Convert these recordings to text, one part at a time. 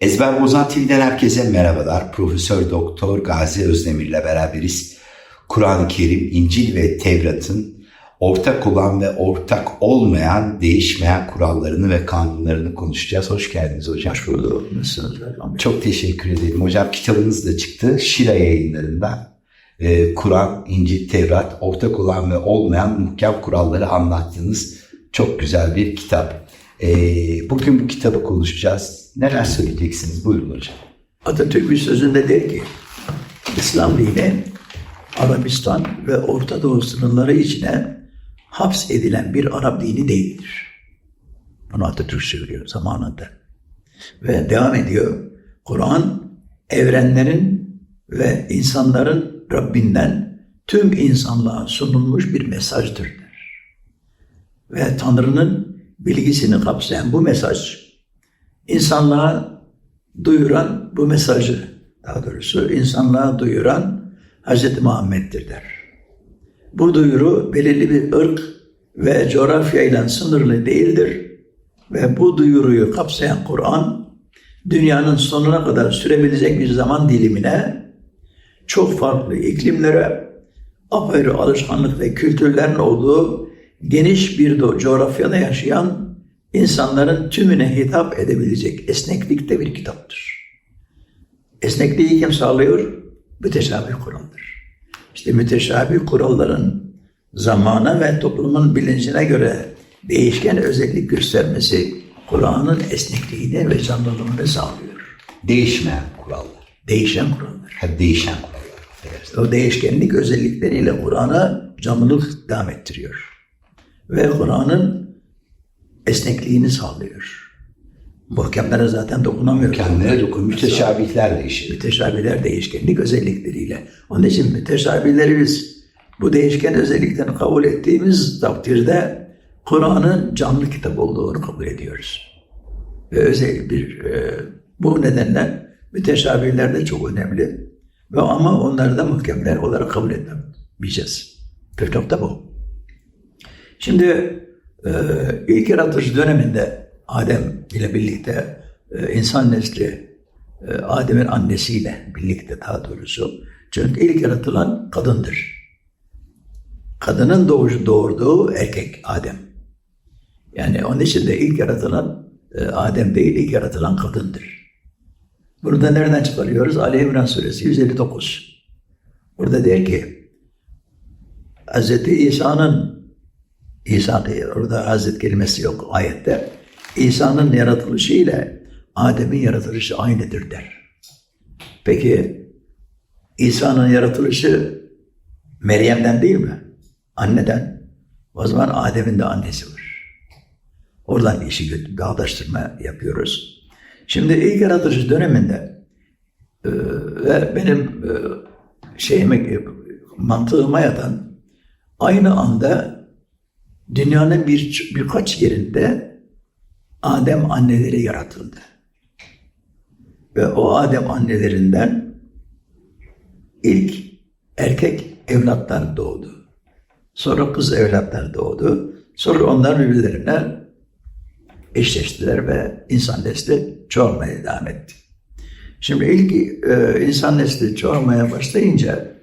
Ezber Bozan TV'den herkese merhabalar. Profesör Doktor Gazi Özdemir ile beraberiz. Kur'an-ı Kerim, İncil ve Tevrat'ın ortak olan ve ortak olmayan, değişmeyen kurallarını ve kanunlarını konuşacağız. Hoş geldiniz hocam. Hoş bulduk. Nasılsınız Bey? Çok teşekkür ederim. Hocam kitabınız da çıktı. Şira yayınlarından. Ee, Kur'an, İncil, Tevrat, ortak olan ve olmayan muhkem kuralları anlattığınız çok güzel bir kitap. Ee, bugün bu kitabı konuşacağız. Neler söyleyeceksiniz? Buyurun hocam. Atatürk bir sözünde der ki, İslam dini Arabistan ve Orta Doğu sınırları içine haps edilen bir Arap dini değildir. Bunu Atatürk söylüyor zamanında. Ve devam ediyor. Kur'an evrenlerin ve insanların Rabbinden tüm insanlığa sunulmuş bir mesajdır. Ve Tanrı'nın bilgisini kapsayan bu mesaj insanlığa duyuran bu mesajı daha doğrusu insanlığa duyuran Hz. Muhammed'dir der. Bu duyuru belirli bir ırk ve coğrafyayla sınırlı değildir ve bu duyuruyu kapsayan Kur'an dünyanın sonuna kadar sürebilecek bir zaman dilimine çok farklı iklimlere apayrı alışkanlık ve kültürlerin olduğu geniş bir coğrafyada yaşayan insanların tümüne hitap edebilecek esneklikte bir kitaptır. Esnekliği kim sağlıyor? Müteşabih kuraldır. İşte müteşabih kuralların zamana ve toplumun bilincine göre değişken özellik göstermesi Kur'an'ın esnekliğini ve canlılığını sağlıyor. Değişmeyen kurallar. Değişen kurallar. Ha, değişen kurallar. Evet. O değişkenlik özellikleriyle Kur'an'a canlılık devam ettiriyor. Ve Kur'an'ın esnekliğini sağlıyor. Muhkemlere zaten dokunamıyor. Kendine dokun. Müteşabihler değişir. Müteşabihler değişkenlik özellikleriyle. Onun için müteşabihleri biz bu değişken özelliklerini kabul ettiğimiz takdirde Kur'an'ın canlı kitap olduğunu kabul ediyoruz. Ve özel bir e, bu nedenle müteşabihler de çok önemli. Ve ama onları da muhkemler olarak kabul etmeyeceğiz. Püf nokta bu. Şimdi e, ilk yaratılış döneminde Adem ile birlikte e, insan nesli e, Adem'in annesiyle birlikte daha doğrusu. Çünkü ilk yaratılan kadındır. Kadının doğuşu doğurduğu erkek Adem. Yani onun için de ilk yaratılan e, Adem değil, ilk yaratılan kadındır. Burada nereden çıkarıyoruz? Ali İmran Suresi 159. Burada der ki Hz. İsa'nın İsa değil, orada Hazret kelimesi yok ayette. İsa'nın yaratılışı ile Adem'in yaratılışı aynıdır der. Peki İsa'nın yaratılışı Meryem'den değil mi? Anneden. O zaman Adem'in de annesi var. Oradan işi bağdaştırma yapıyoruz. Şimdi ilk yaratılış döneminde e, ve benim e, şeyime, mantığıma yatan aynı anda dünyanın bir birkaç yerinde Adem anneleri yaratıldı. Ve o Adem annelerinden ilk erkek evlatlar doğdu. Sonra kız evlatlar doğdu. Sonra onlar birbirlerine eşleştiler ve insan nesli çoğalmaya devam etti. Şimdi ilk e, insan nesli çoğalmaya başlayınca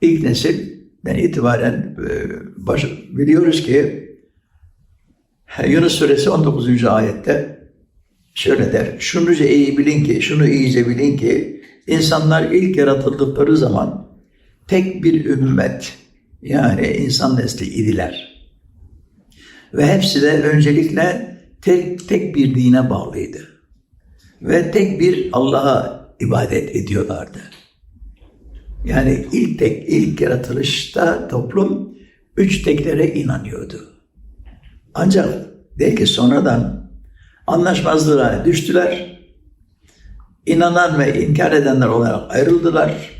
ilk nesilden itibaren e, baş, biliyoruz ki Yunus suresi 19. ayette şöyle der. Şunu iyi bilin ki, şunu iyice bilin ki insanlar ilk yaratıldıkları zaman tek bir ümmet yani insan nesli idiler. Ve hepsi de öncelikle tek, tek bir dine bağlıydı. Ve tek bir Allah'a ibadet ediyorlardı. Yani ilk tek, ilk yaratılışta toplum üç teklere inanıyordu. Ancak belki sonradan anlaşmazlığa düştüler. İnanan ve inkar edenler olarak ayrıldılar.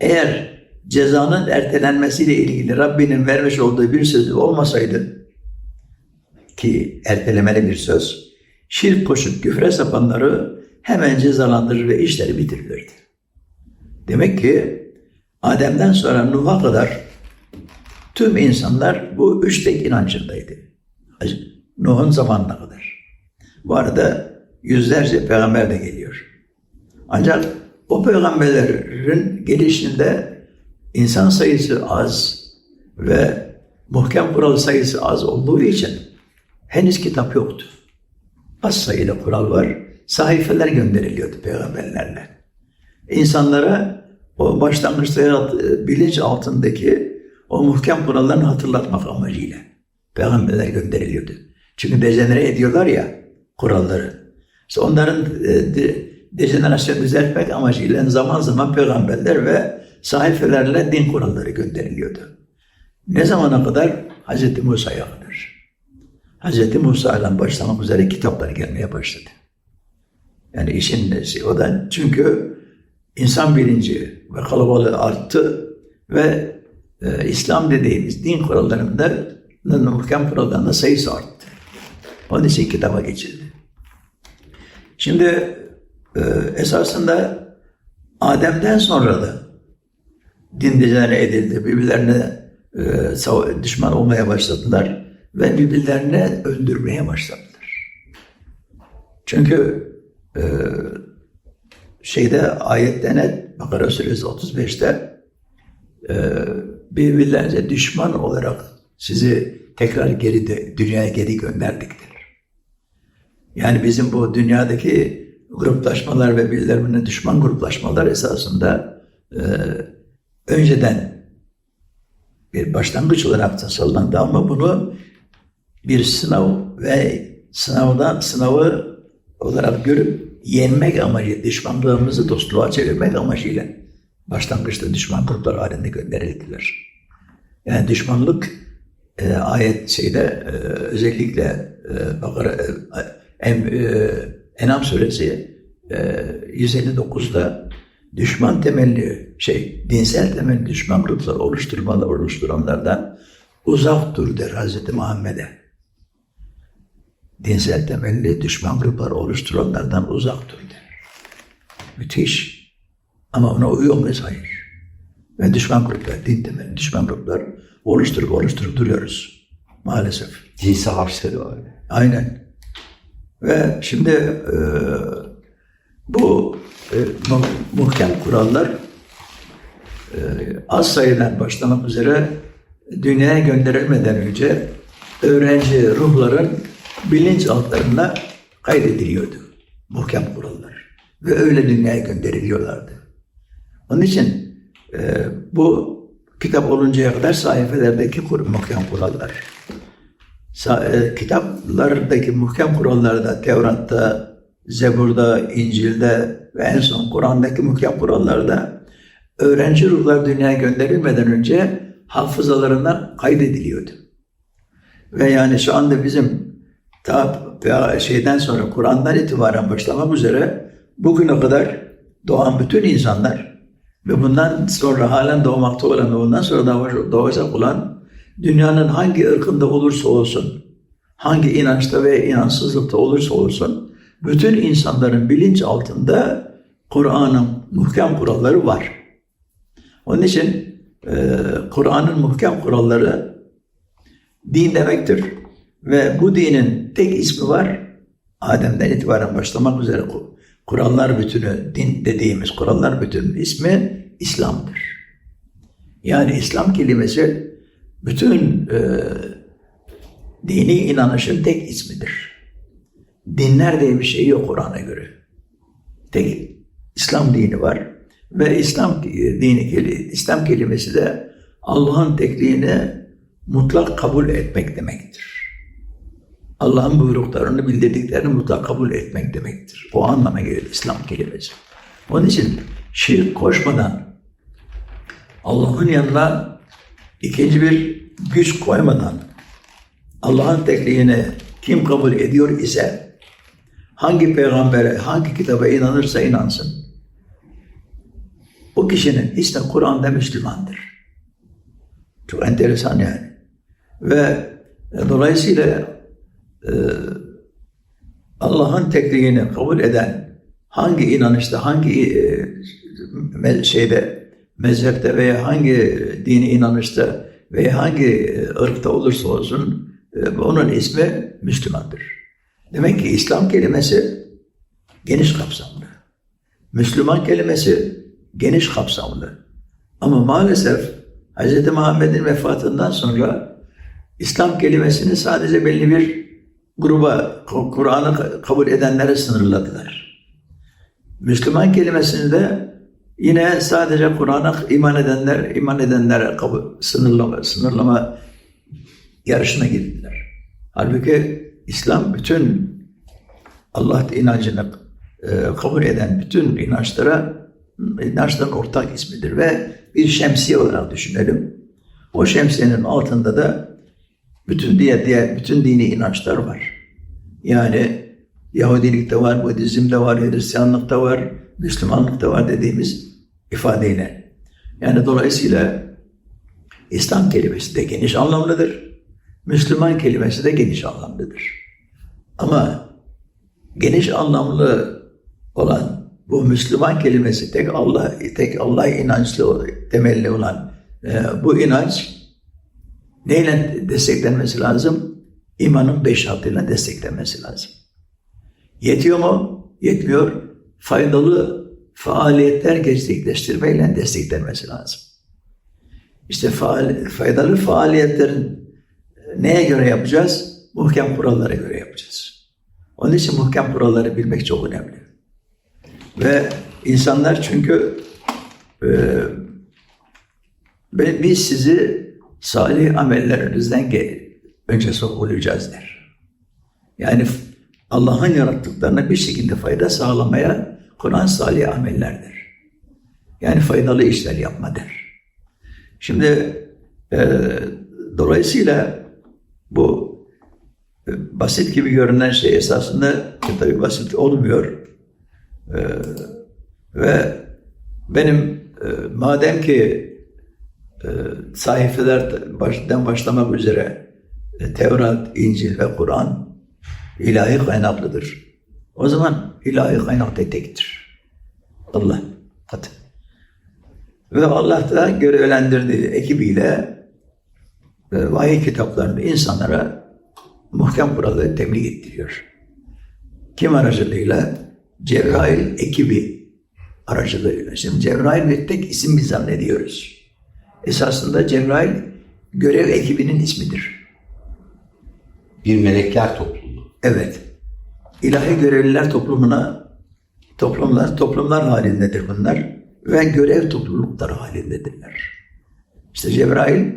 Eğer cezanın ertelenmesiyle ilgili Rabbinin vermiş olduğu bir sözü olmasaydı ki ertelemeli bir söz, şirk koşup küfre sapanları hemen cezalandırır ve işleri bitirilirdi. Demek ki Adem'den sonra Nuh'a kadar tüm insanlar bu üç tek inancındaydı. Nuh'un zamanına kadar. Bu arada yüzlerce peygamber de geliyor. Ancak o peygamberlerin gelişinde insan sayısı az ve muhkem kural sayısı az olduğu için henüz kitap yoktu. Az sayıda kural var. Sahifeler gönderiliyordu peygamberlerle. İnsanlara o başlangıçta bilinç altındaki o muhkem kurallarını hatırlatmak amacıyla peygamberler gönderiliyordu. Çünkü dejenere ediyorlar ya kuralları. İşte onların e, de, dejenerasyonu düzeltmek amacıyla zaman zaman peygamberler ve sahifelerle din kuralları gönderiliyordu. Ne zamana kadar? Hz. Musa'ya kadar. Hz. Musa ile başlamak üzere kitaplar gelmeye başladı. Yani işin nesi o da çünkü insan bilinci ve kalabalığı arttı ve e, İslam dediğimiz din kurallarında muhkem kurallarında sayısı arttı. Onun için kitaba geçildi. Şimdi e, esasında Adem'den sonra da din dejenere edildi. Birbirlerine e, düşman olmaya başladılar ve birbirlerine öldürmeye başladılar. Çünkü e, şeyde ayette net Bakara suresi 35'te e, birbirlerine düşman olarak sizi tekrar geri de, dünyaya geri gönderdiktir. Yani bizim bu dünyadaki gruplaşmalar ve birbirlerine düşman gruplaşmalar esasında e, önceden bir başlangıç olarak tasarlandı ama bunu bir sınav ve sınavdan sınavı olarak görüp yenmek amacı, düşmanlığımızı dostluğa çevirmek amacıyla başlangıçta düşman gruplar halinde gönderildiler. Yani düşmanlık e, ayet şeyde e, özellikle e, Bakara, e, em, e, Enam suresi e, 159'da düşman temelli şey dinsel temelli düşman gruplar oluşturmalar oluşturanlardan uzak dur der Hazreti Muhammed'e. Dinsel temelli düşman gruplar oluşturanlardan uzak dur der. Müthiş. Ama ona uyuyor muyuz? Hayır. Ve düşman gruplar, din temelli düşman gruplar oluşturup oluşturup duruyoruz. Maalesef. Din savaşları var. Aynen. Ve şimdi e, bu e, mu- muhkem kurallar e, az sayıdan başlamak üzere dünyaya gönderilmeden önce öğrenci ruhların bilinç altlarına kaydediliyordu. Muhkem kurallar. Ve öyle dünyaya gönderiliyorlardı. Onun için e, bu kitap oluncaya kadar sayfelerdeki kur, muhkem kurallar. Sa- e, kitaplardaki muhkem kurallarda, Tevrat'ta, Zebur'da, İncil'de ve en son Kur'an'daki muhkem kurallarda öğrenci ruhlar dünyaya gönderilmeden önce hafızalarından kaydediliyordu. Ve yani şu anda bizim ta şeyden sonra Kur'an'dan itibaren başlamak üzere bugüne kadar doğan bütün insanlar ve bundan sonra halen doğmakta olan ve bundan sonra doğacak- olan dünyanın hangi ırkında olursa olsun, hangi inançta ve inançsızlıkta olursa olsun, bütün insanların bilinç altında Kur'an'ın muhkem kuralları var. Onun için e, Kur'an'ın muhkem kuralları din demektir. Ve bu dinin tek ismi var. Adem'den itibaren başlamak üzere ku- kurallar bütünü, din dediğimiz kurallar bütünün ismi İslam'dır. Yani İslam kelimesi bütün e, dini inanışın tek ismidir. Dinler diye bir şey yok Kur'an'a göre. Tek İslam dini var ve İslam dini keli- İslam kelimesi de Allah'ın tekliğini mutlak kabul etmek demektir. Allah'ın buyruklarını bildirdiklerini mutlak kabul etmek demektir. O anlama gelir İslam kelimesi. Onun için şirk koşmadan Allah'ın yanına ikinci bir güç koymadan Allah'ın tekliğini kim kabul ediyor ise hangi peygambere, hangi kitaba inanırsa inansın. O kişinin işte Kur'an'da Müslümandır. Çok enteresan yani. Ve dolayısıyla e, Allah'ın tekliğini kabul eden hangi inanışta, hangi e, şeyde, mezhepte veya hangi dini inanışta veya hangi ırkta olursa olsun e, onun ismi Müslümandır. Demek ki İslam kelimesi geniş kapsamlı. Müslüman kelimesi geniş kapsamlı. Ama maalesef Hz. Muhammed'in vefatından sonra İslam kelimesini sadece belli bir gruba, Kur'an'ı kabul edenlere sınırladılar. Müslüman kelimesini de yine sadece Kur'an'a iman edenler, iman edenlere kabul, sınırlama, sınırlama yarışına girdiler. Halbuki İslam bütün Allah inancını e, kabul eden bütün inançlara inançların ortak ismidir ve bir şemsiye olarak düşünelim. O şemsiyenin altında da bütün diğer diğer bütün dini inançlar var. Yani Yahudilikte var, Budizm'de var, Hristiyanlıkta var, Müslümanlıkta var dediğimiz ifadeyle. Yani dolayısıyla İslam kelimesi de geniş anlamlıdır. Müslüman kelimesi de geniş anlamlıdır. Ama geniş anlamlı olan bu Müslüman kelimesi tek Allah tek Allah inançlı temelli olan e, bu inanç neyle desteklenmesi lazım? İmanın beş şartıyla desteklenmesi lazım. Yetiyor mu? Yetmiyor. Faydalı faaliyetler gerçekleştirmeyle desteklenmesi lazım. İşte faal, faydalı faaliyetlerin neye göre yapacağız? Muhkem kurallara göre yapacağız. Onun için muhkem kuralları bilmek çok önemli. Ve insanlar çünkü e, biz sizi salih amellerinizden önce sokulacağız der. Yani Allah'ın yarattıklarına bir şekilde fayda sağlamaya Kur'an salih amellerdir. Yani faydalı işler yapma der. Şimdi e, dolayısıyla bu e, basit gibi görünen şey esasında tabii basit olmuyor. E, ve benim e, madem ki e, sayfelerden başlamak üzere e, Tevrat, İncil ve Kur'an ilahi kaynaklıdır. O zaman ilahi kaynak da tektir. Allah. Hadi. Ve Allah da görevlendirdiği ekibiyle e, vahiy kitaplarını insanlara muhkem kuralları tebliğ ettiriyor. Kim aracılığıyla? Cebrail ekibi aracılığıyla. Şimdi Cebrail bir tek isim biz zannediyoruz. Esasında Cebrail görev ekibinin ismidir. Bir melekler topluluğu. Evet. İlahi görevliler toplumuna toplumlar toplumlar halindedir bunlar ve görev toplulukları halindedirler. İşte Cebrail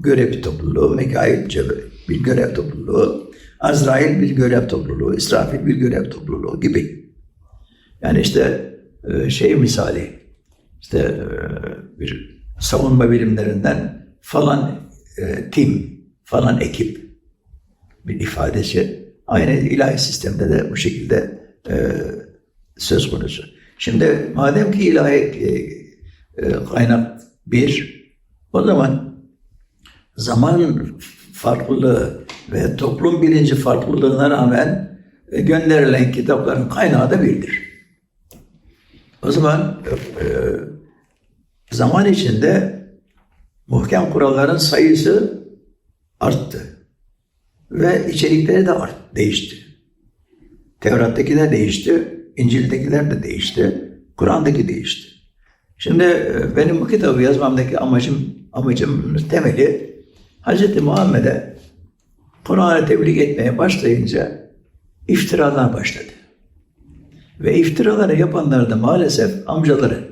görev topluluğu, Mekail bir görev topluluğu, Azrail bir görev topluluğu, İsrafil bir görev topluluğu gibi. Yani işte e, şey misali, işte e, bir savunma bilimlerinden falan e, tim, falan ekip bir ifadesi. Aynı ilahi sistemde de bu şekilde söz konusu. Şimdi madem ki ilahi kaynak bir, o zaman zaman farklılığı ve toplum bilinci farklılığına rağmen gönderilen kitapların kaynağı da birdir. O zaman e, zaman içinde muhkem kuralların sayısı arttı. Ve içerikleri de art, değişti. Tevrat'takiler değişti, İncil'dekiler de değişti, Kur'an'daki değişti. Şimdi e, benim bu kitabı yazmamdaki amacım, amacım temeli Hz. Muhammed'e Kur'an'ı tebliğ etmeye başlayınca iftiralar başladı. Ve iftiraları yapanlar da maalesef amcaları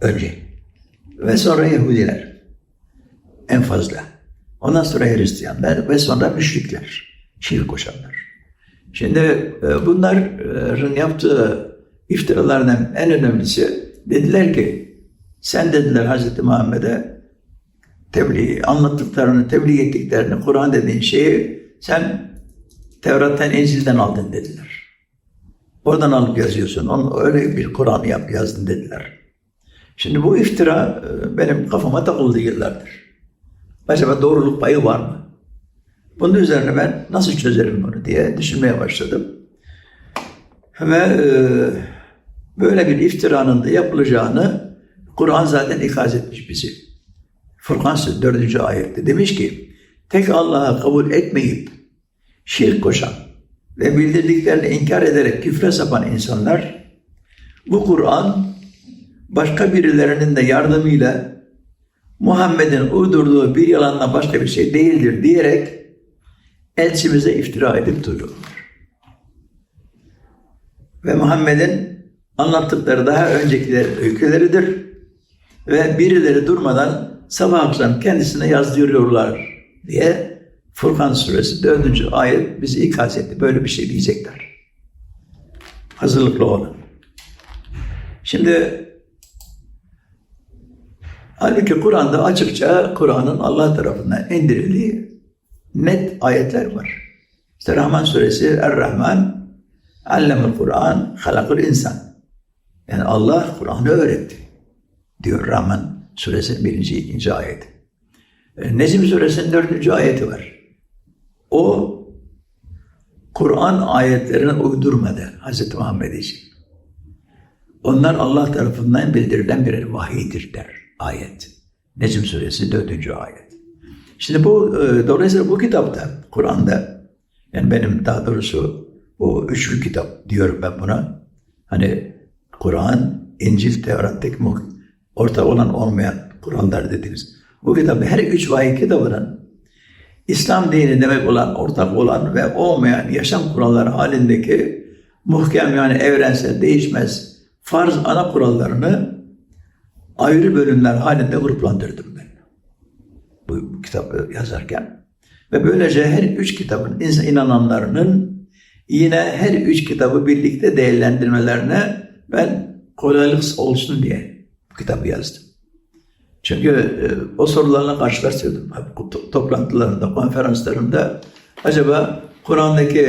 önce. Ve sonra Yahudiler. En fazla. Ondan sonra Hristiyanlar ve sonra müşrikler. Şirk koşanlar. Şimdi e, bunların yaptığı iftiralardan en önemlisi dediler ki sen dediler Hazreti Muhammed'e tebliğ, anlattıklarını, tebliğ ettiklerini, Kur'an dediğin şeyi sen Tevrat'tan, İncil'den aldın dediler. Oradan alıp yazıyorsun. Onu öyle bir Kur'an yap yazdın dediler. Şimdi bu iftira e, benim kafama takıldı yıllardır. Acaba doğruluk payı var mı? Bunun üzerine ben nasıl çözerim bunu diye düşünmeye başladım. Ve e, böyle bir iftiranın da yapılacağını Kur'an zaten ikaz etmiş bizi. Furkan 4. ayette demiş ki tek Allah'a kabul etmeyip şirk koşan ve bildirdiklerini inkar ederek küfre sapan insanlar bu Kur'an başka birilerinin de yardımıyla Muhammed'in uydurduğu bir yalandan başka bir şey değildir diyerek elçimize iftira edip duruyorlar. Ve Muhammed'in anlattıkları daha öncekiler öyküleridir. Ve birileri durmadan sabah akşam kendisine yazdırıyorlar diye Furkan suresi 4. ayet bizi ikaz etti. Böyle bir şey diyecekler. Hazırlıklı olun. Şimdi halbuki Kur'an'da açıkça Kur'an'ın Allah tarafından indirildiği net ayetler var. İşte Rahman suresi Er-Rahman Allemel Kur'an halakul insan. Yani Allah Kur'an'ı öğretti. Diyor Rahman suresinin birinci, ikinci ayeti. E, Necm suresinin dördüncü ayeti var. O Kur'an ayetlerini uydurmadı Hz. Muhammed için. Onlar Allah tarafından bildirilen birer vahiydir der ayet. Necm suresi dördüncü ayet. Şimdi bu e, dolayısıyla bu kitapta Kur'an'da yani benim daha doğrusu bu üçlü kitap diyorum ben buna. Hani Kur'an, İncil, Tevrat'taki mu- ortak olan olmayan Kur'anlar dediğimiz. Bu kitap her üç vahiy kitabının İslam dini demek olan, ortak olan ve olmayan yaşam kuralları halindeki muhkem yani evrensel, değişmez farz ana kurallarını ayrı bölümler halinde gruplandırdım ben. Bu, kitabı yazarken. Ve böylece her üç kitabın inananlarının yine her üç kitabı birlikte değerlendirmelerine ben kolaylık olsun diye bu kitabı yazdım. Çünkü e, o sorularla karşılaştırdım. Toplantılarında, konferanslarında acaba Kur'an'daki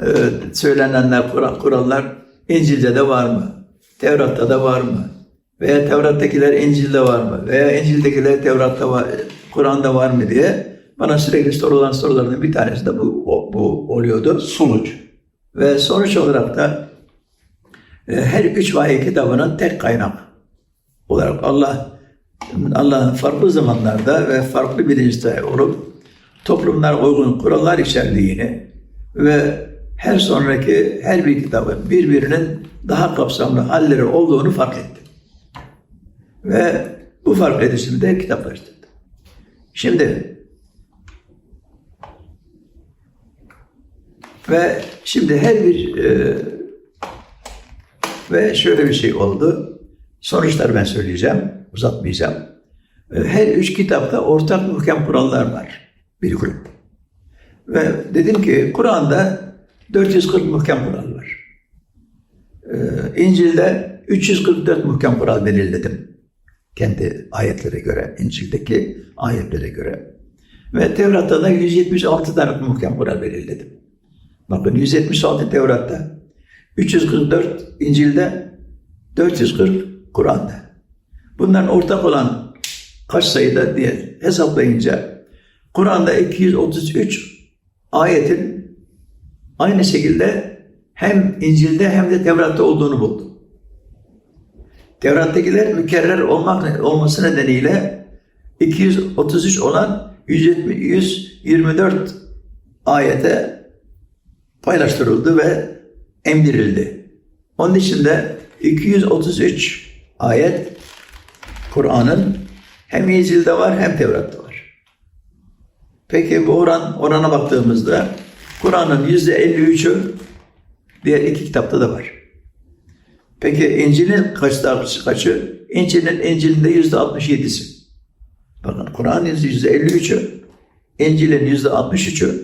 e, söylenenler, Kur'an, kurallar İncil'de de var mı? Tevrat'ta da var mı? Veya Tevrat'takiler İncil'de var mı? Veya İncil'dekiler Tevrat'ta var, Kur'an'da var mı diye bana sürekli sorulan sorulardan bir tanesi de bu, bu oluyordu. Sonuç. Ve sonuç olarak da e, her üç vahiy kitabının tek kaynak olarak Allah Allah'ın farklı zamanlarda ve farklı bilinçte olup toplumlara uygun kurallar içerdiğini ve her sonraki her bir kitabın birbirinin daha kapsamlı halleri olduğunu fark ettim. Ve bu fark edişimi de kitaplaştırdım. Şimdi Ve şimdi her bir e, ve şöyle bir şey oldu. Sonuçları ben söyleyeceğim, uzatmayacağım. E, Her üç kitapta ortak muhkem kurallar var. Bir grup. Ve dedim ki Kur'an'da 440 muhkem kural var. E, İncil'de 344 muhkem kural belirledim. Kendi ayetlere göre, İncil'deki ayetlere göre. Ve Tevrat'ta da 176 tane muhkem kural belirledim. Bakın 176 Tevrat'ta, 344 İncil'de, 440 Kur'an'da. Bunların ortak olan kaç sayıda diye hesaplayınca Kur'an'da 233 ayetin aynı şekilde hem İncil'de hem de Tevrat'ta olduğunu buldum. Tevrat'takiler mükerrer olmak olması nedeniyle 233 olan 170, 124 ayete paylaştırıldı ve emdirildi. Onun için de 233 ayet Kur'an'ın hem İncil'de var hem Tevrat'ta var. Peki bu oran orana baktığımızda Kur'an'ın yüzde 53'ü diğer iki kitapta da var. Peki İncil'in kaçta kaçı? İncil'in İncil'inde yüzde 67'si. Bakın Kur'an'ın yüzde 53'ü, İncil'in yüzde 63'ü,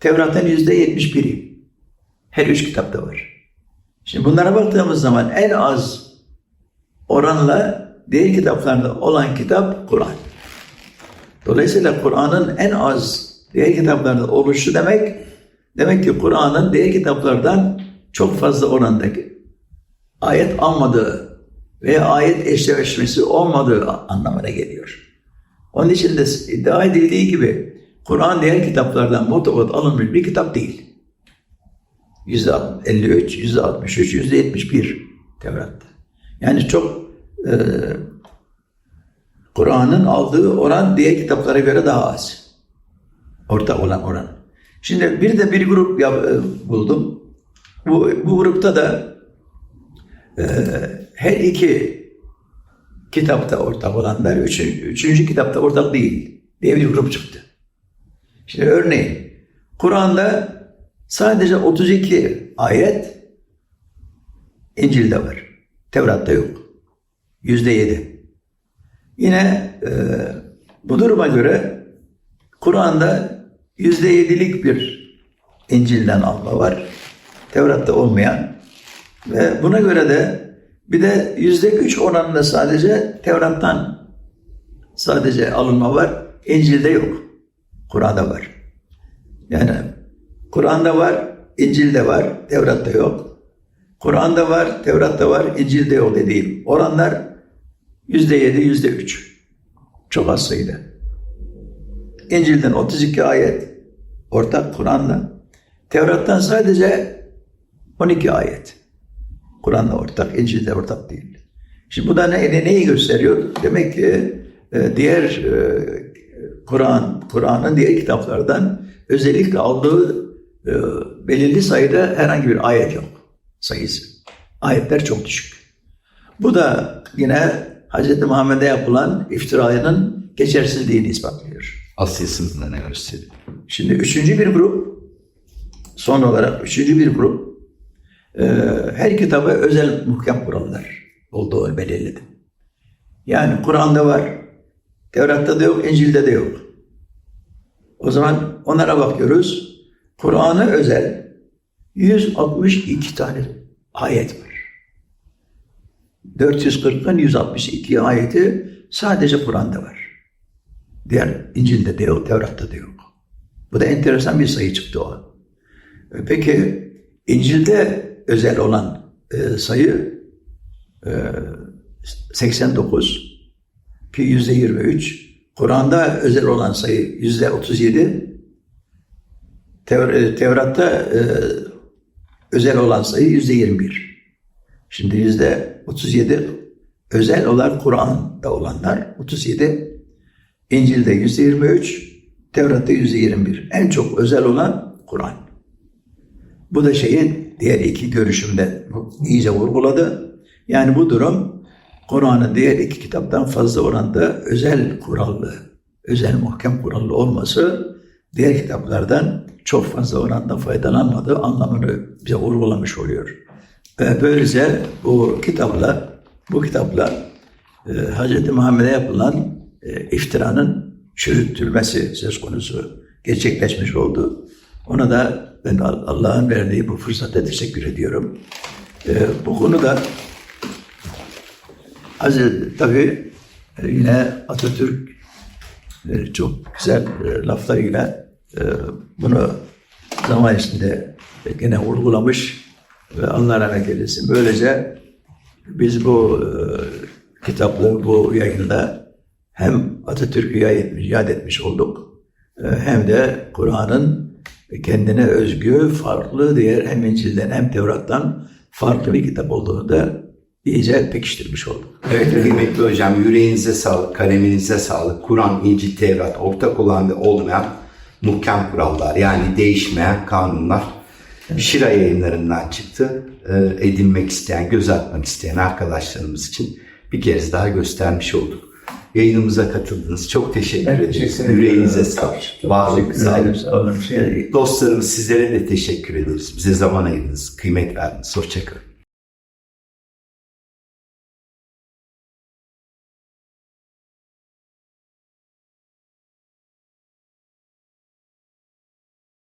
Tevrat'ın yüzde 71'i. Her üç kitapta var. Şimdi bunlara baktığımız zaman en az oranla diğer kitaplarda olan kitap Kur'an. Dolayısıyla Kur'an'ın en az diğer kitaplarda oluşu demek, demek ki Kur'an'ın diğer kitaplardan çok fazla orandaki ayet almadığı veya ayet eşleşmesi olmadığı anlamına geliyor. Onun için de iddia edildiği gibi Kur'an diğer kitaplardan mutlaka alınmış bir kitap değil. Yüzde 53, yüzde 63, yüzde 71 Tevrat'ta. Yani çok e, Kur'an'ın aldığı oran diğer kitaplara göre daha az. Ortak olan oran. Şimdi bir de bir grup yap, e, buldum. Bu, bu grupta da her iki kitapta ortak olanlar üçüncü, üçüncü kitapta ortak değil diye bir grup çıktı. Şimdi örneğin Kur'an'da sadece 32 ayet İncil'de var. Tevrat'ta yok. Yüzde yedi. Yine e, bu duruma göre Kur'an'da yüzde yedilik bir İncil'den alma var. Tevrat'ta olmayan. Ve buna göre de bir de yüzde üç oranında sadece Tevrat'tan sadece alınma var. İncil'de yok. Kur'an'da var. Yani Kur'an'da var, İncil'de var, Tevrat'ta yok. Kur'an'da var, Tevrat'ta var, İncil'de yok dediğim oranlar yüzde yedi, yüzde üç. Çok az sayıda. İncil'den 32 ayet ortak Kur'an'la. Tevrat'tan sadece 12 ayet. Kur'an'la ortak, İncil'de ortak değil. Şimdi bu da ne, ne- neyi gösteriyor? Demek ki e, diğer e, Kur'an, Kur'an'ın diğer kitaplardan özellikle aldığı e, belirli sayıda herhangi bir ayet yok sayısı. Ayetler çok düşük. Bu da yine Hz. Muhammed'e yapılan iftirayının geçersizliğini ispatlıyor. Asya sınıfında ne gösteriyor? Şimdi üçüncü bir grup, son olarak üçüncü bir grup, her kitaba özel muhkem kurallar olduğunu belirledi. Yani Kur'an'da var, Tevrat'ta da yok, İncil'de de yok. O zaman onlara bakıyoruz. Kur'an'a özel 162 tane ayet var. 440'ın 162 ayeti sadece Kur'an'da var. Diğer İncil'de de yok, Tevrat'ta da yok. Bu da enteresan bir sayı çıktı o. E, Peki İncil'de özel olan e, sayı e, 89 ki yüzde 23. Kur'an'da özel olan sayı yüzde 37. Tev- e, Tevrat'ta e, özel olan sayı yüzde 21. Şimdi yüzde 37 özel olan Kur'an'da olanlar 37. İncil'de yüzde 23, Tevrat'ta yüzde 21. En çok özel olan Kur'an. Bu da şeyi diğer iki görüşümde iyice vurguladı. Yani bu durum Kur'an'ın diğer iki kitaptan fazla oranda özel kurallı, özel muhkem kurallı olması diğer kitaplardan çok fazla oranda faydalanmadığı anlamını bize vurgulamış oluyor. Ve böylece bu kitapla, bu kitapla e, Hz. Muhammed'e yapılan e, iftiranın çürütülmesi söz konusu gerçekleşmiş oldu. Ona da ben Al- Allah'ın verdiği bu fırsata teşekkür ediyorum. E, bu konuda Hazreti tabii e, yine Atatürk e, çok güzel e, laflarıyla bunu zaman içinde gene vurgulamış ve Allah rahmet eylesin. Böylece biz bu e, bu yayında hem Atatürk'ü yad etmiş, olduk hem de Kur'an'ın kendine özgü, farklı diğer hem İncil'den hem Tevrat'tan farklı bir kitap olduğunu da iyice pekiştirmiş olduk. Evet kıymetli hocam yüreğinize sağlık, kaleminize sağlık. Kur'an, İncil, Tevrat ortak olan ve olmayan muhkem kurallar yani değişmeyen kanunlar. Şira yayınlarından çıktı. Ee, edinmek isteyen, göz atmak isteyen arkadaşlarımız için bir kez daha göstermiş olduk. Yayınımıza katıldınız. Çok teşekkür ederiz. Yüreğinize sağlık. Var olun. Sağ olun. Sağ olun. Şey, Dostlarımız sizlere de teşekkür ederiz. Bize zaman ayırdınız, kıymet verdiniz. Hoşçakalın.